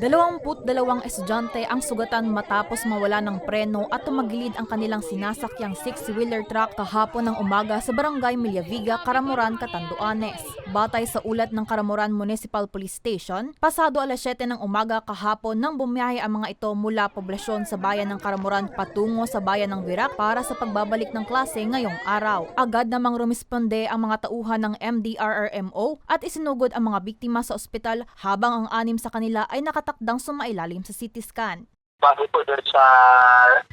Dalawamput dalawang estudyante ang sugatan matapos mawala ng preno at tumagilid ang kanilang sinasakyang six-wheeler truck kahapon ng umaga sa barangay Millaviga, Karamuran, Catanduanes. Batay sa ulat ng Karamuran Municipal Police Station, pasado alas 7 ng umaga kahapon nang bumiyahe ang mga ito mula poblasyon sa bayan ng Karamuran patungo sa bayan ng Virac para sa pagbabalik ng klase ngayong araw. Agad namang rumisponde ang mga tauhan ng MDRRMO at isinugod ang mga biktima sa ospital habang ang anim sa kanila ay nakatakdang sumailalim sa CT scan. bago po doon sa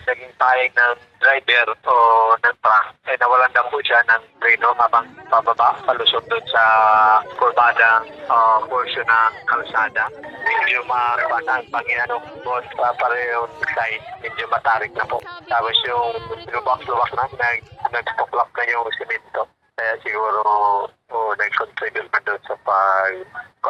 naging pahing ng driver o ng truck, eh nawalan lang po siya ng preno habang pababa, palusot doon sa kurbadang uh, portion ng kalsada. Medyo mabasa ang Panginoon po sa parehong side, medyo matarik na po. Tapos yung lubak-lubak na, nag, nag-stoplak na yung simento. Kaya siguro oh, nag-contribute na doon sa pag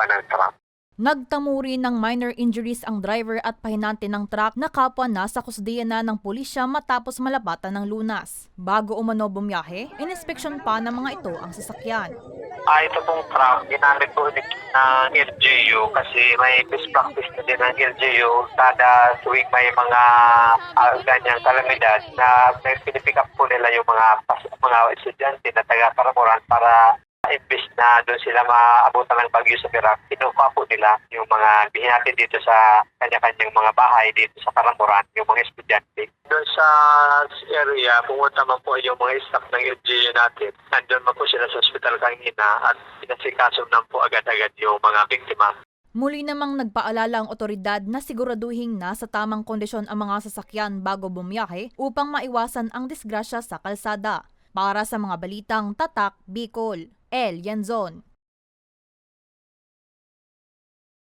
ng truck. Nagtamuri ng minor injuries ang driver at pahinante ng truck na kapwa nasa kusdiya na ng pulisya matapos malapatan ng lunas. Bago umano bumiyahe, inspeksyon pa ng mga ito ang sasakyan. Ah, ito pong truck, ginamit po ulit ng LGU kasi may best practice na din ng LGU kada tuwing may mga uh, ganyang kalamidad na may pinipick up po nila yung mga mga estudyante na taga Paramuran para imbis na doon sila maabutan ng bagyo sa Iraq, kinukuha po nila yung mga bihinati dito sa kanya-kanyang mga bahay dito sa Paramuran, yung mga estudyante. Doon sa area, pumunta man po yung mga staff ng LGU natin. Nandun man po sila sa hospital kanina at pinasikaso na po agad-agad yung mga biktima. Muli namang nagpaalala ang otoridad na siguraduhing nasa tamang kondisyon ang mga sasakyan bago bumiyahe upang maiwasan ang disgrasya sa kalsada. Para sa mga balitang Tatak Bicol, El Yanzon.